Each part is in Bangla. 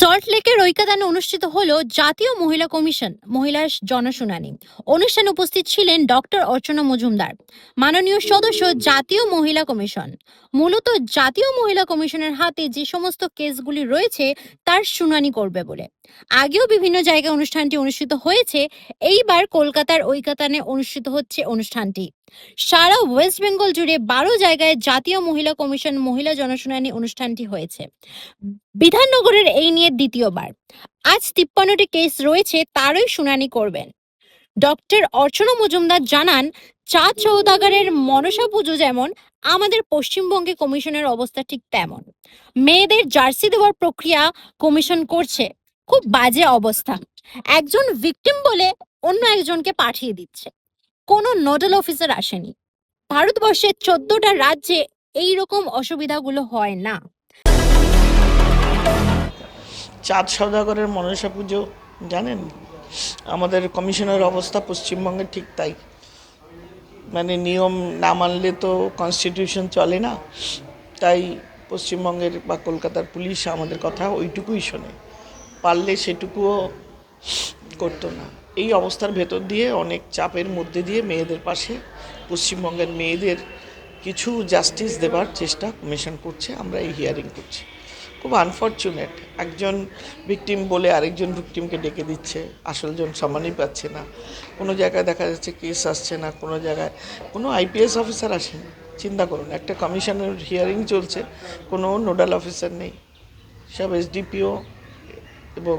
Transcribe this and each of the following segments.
সল্টলেকের ঐকাদানে অনুষ্ঠিত হলো জাতীয় মহিলা কমিশন মহিলা জনশুনানি। অনুষ্ঠানে উপস্থিত ছিলেন ডক্টর অর্চনা মজুমদার, মাননীয় সদস্য জাতীয় মহিলা কমিশন। মূলত জাতীয় মহিলা কমিশনের হাতে যে সমস্ত কেসগুলি রয়েছে তার শুনানি করবে বলে। আগেও বিভিন্ন জায়গায় অনুষ্ঠানটি অনুষ্ঠিত হয়েছে, এইবার কলকাতার ঐকাতানে অনুষ্ঠিত হচ্ছে অনুষ্ঠানটি। সারা ওয়েস্ট বেঙ্গল জুড়ে বারো জায়গায় জাতীয় মহিলা কমিশন মহিলা জনশুনানি অনুষ্ঠানটি হয়েছে। বিধাননগরের এই নিয়ে দ্বিতীয়বার। আজ তিপ্পান্নটি কেস রয়েছে, তারই শুনানি করবেন। ডক্টর অর্চনা মজুমদার জানান চাঁদ সৌদাগরের মনসা পুজো যেমন, আমাদের পশ্চিমবঙ্গে কমিশনের অবস্থা ঠিক তেমন। মেয়েদের জার্সি দেওয়ার প্রক্রিয়া কমিশন করছে, খুব বাজে অবস্থা। একজন ভিকটিম বলে অন্য একজনকে পাঠিয়ে দিচ্ছে। কোনো নোডাল অফিসার আসেনি। ভারতবর্ষের চোদ্দটা রাজ্যে এই রকম অসুবিধাগুলো হয় না। চাঁদ সওদাগরের মনসা পুজো, জানেন? আমাদের কমিশনের অবস্থা পশ্চিমবঙ্গে ঠিক তাই। মানে নিয়ম না মানলে তো কনস্টিটিউশন চলে না। তাই পশ্চিমবঙ্গের বা কলকাতার পুলিশ আমাদের কথা ওইটুকুই শোনে। পারলে সেটুকুও করতো না। এই অবস্থার ভেতর দিয়ে অনেক চাপের মধ্যে দিয়ে মেয়েদের পাশে পশ্চিমবঙ্গের মেয়েদের কিছু জাস্টিস দেবার চেষ্টা কমিশন করছে, আমরা এই হিয়ারিং করছি। খুব আনফর্চুনেট একজন ভিকটিম বলে আরেকজন ভিকটিমকে ডেকে দিচ্ছে, আসলজন সম্মানই পাচ্ছে না। কোনো জায়গায় দেখা যাচ্ছে কেস আসছে না, কোনো জায়গায়, কোনো আইপিএস অফিসার আসেন, চিন্তা করুন, একটা কমিশনের হিয়ারিং চলছে, কোনো নোডাল অফিসার নেই। সব এসডিপিও এবং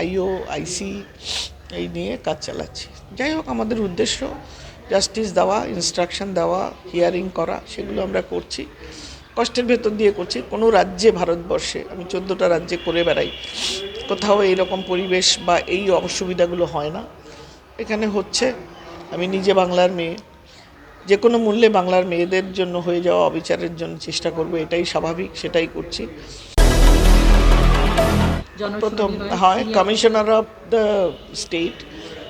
আইও আইসি এই নিয়ে কাজ চালাচ্ছি। যাই হোক, আমাদের উদ্দেশ্য জাস্টিস দেওয়া ইনস্ট্রাকশন দেওয়া হিয়ারিং করা, সেগুলো আমরা করছি। কষ্টের ভেতর দিয়ে করছি। কোনো রাজ্যে, ভারতবর্ষে, আমি চোদ্দোটা রাজ্যে করে বেড়াই, কোথাও এইরকম পরিবেশ বা এই অসুবিধাগুলো হয় না। এখানে হচ্ছে, আমি নিজে বাংলার মেয়ে, যে কোনো মূল্যে বাংলার মেয়েদের জন্য হয়ে যাওয়া অবিচারের জন্য চেষ্টা করব, এটাই স্বাভাবিক, সেটাই করছি। প্রথম হয় কমিশনার অফ দ্য স্টেট।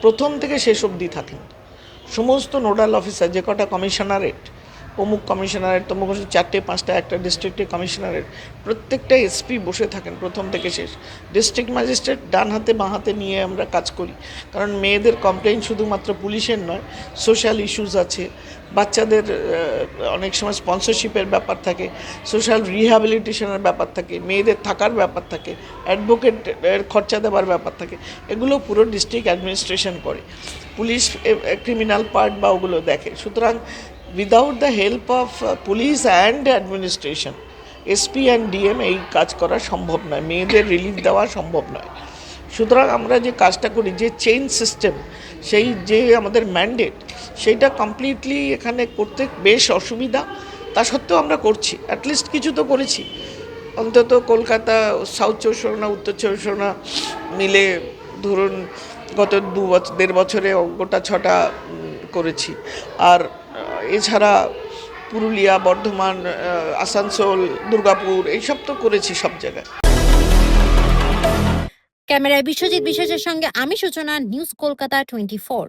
প্রথম থেকে শেষ অবধি থাকেন। সমস্ত নোডাল অফিসার যে কটা কমিশনারেট অমুক কমিশনারের, তমুক চারটে পাঁচটা একটা ডিস্ট্রিক্টে কমিশনারের। প্রত্যেকটা এসপি বসে থাকেন প্রথম থেকে শেষ। ডিস্ট্রিক্ট ম্যাজিস্ট্রেট ডান হাতে, বাঁ হাতে নিয়ে আমরা কাজ করি। কারণ মেয়েদের কমপ্লেন শুধুমাত্র পুলিশের নয় সোশ্যাল ইস্যুস আছে। বাচ্চাদের অনেক সময় স্পন্সরশিপের ব্যাপার থাকে সোশ্যাল রিহ্যাবিলিটেশনের ব্যাপার থাকে, মেয়েদের থাকার ব্যাপার থাকে অ্যাডভোকেটের খরচা দেওয়ার ব্যাপার থাকে। এগুলো পুরো ডিস্ট্রিক্ট অ্যাডমিনিস্ট্রেশন করে। পুলিশ ক্রিমিনাল পার্ট বা ওগুলো দেখে। সুতরাং without the help of police and administration SP and DM এই কাজ করা সম্ভব নয়, মেয়েদের রিলিফ দেওয়া সম্ভব নয়। সুতরাং আমরা যে কাজটা করি, যে চেইন সিস্টেম সেই যে আমাদের ম্যান্ডেট সেইটা কমপ্লিটলি এখানে করতে বেশ অসুবিধা। তা সত্ত্বেও আমরা করছি অ্যাটলিস্ট কিছু তো করেছি। অন্তত কলকাতা সাউথ পরগনা উত্তর পরগনা মিলে ধরুন গত দু বছর দেড় বছরে গোটা ছটা করেছি। আর এছাড়া পুরুলিয়া, বর্ধমান আসানসোল, দুর্গাপুর, এইসব তো করেছি সব জায়গায়। ক্যামেরায় বিশ্বজিৎ বিশ্বাসের সঙ্গে আমি সূচনা, নিউজ কলকাতা টোয়েন্টি ফোর।